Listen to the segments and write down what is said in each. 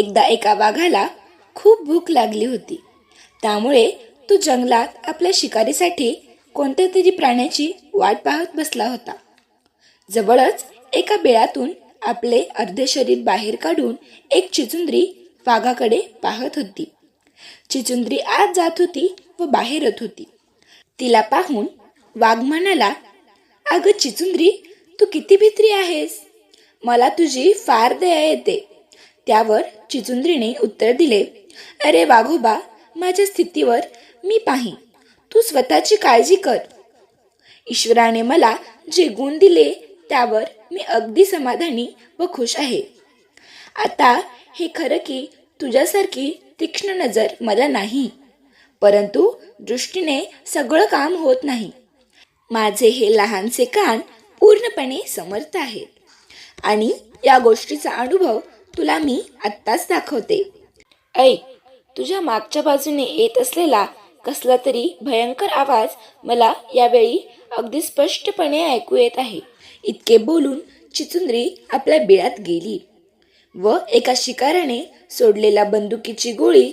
एकदा एका वाघाला खूप भूक लागली होती. त्यामुळे तो जंगलात आपल्या शिकारीसाठी कोणत्या तरी प्राण्याची वाट पाहत बसला होता. जवळच एका बिळातून आपले अर्धे शरीर बाहेर काढून एक चिचुंद्री वाघाकडे पाहत होती. चिचुंद्री आत जात होती व बाहेर येत होती. तिला पाहून वाघ म्हणाला अगं चिचुंद्री तू किती भित्री आहेस? मला तुझी फार दया येते. त्यावर चिचुंद्रीने उत्तर दिले अरे वाघोबा माझ्या स्थितीवर मी पाहीन. तू स्वतःची काळजी कर. ईश्वराने मला जे गुण दिले त्यावर मी अगदी समाधानी व खुश आहे. आता हे खरं की तुझ्यासारखी तीक्ष्ण नजर मला नाही परंतु दृष्टीने सगळं काम होत नाही. माझे हे लहानसे कान पूर्णपणे समर्थ आहेत. आणि या गोष्टीचा अनुभव तुला मी आत्ताच दाखवते. ऐक तुझ्या मागच्या बाजूने येत असलेला कसला तरी भयंकर आवाज मला यावेळी अगदी स्पष्टपणे ऐकू येत आहे. इतके बोलून चिचुंद्री आपल्या बिळात गेली व एका शिकाराने सोडलेल्या बंदुकीची गोळी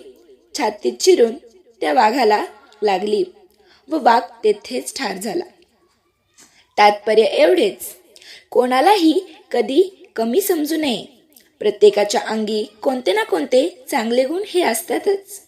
छातीत चिरून त्या वाघाला लागली व वाघ तेथेच ठार झाला. तात्पर्य एवढेच कोणालाही कधी कमी समजू नये. प्रत्येकाच्या अंगी कोणते ना कोणते चांगले गुण हे असतातच.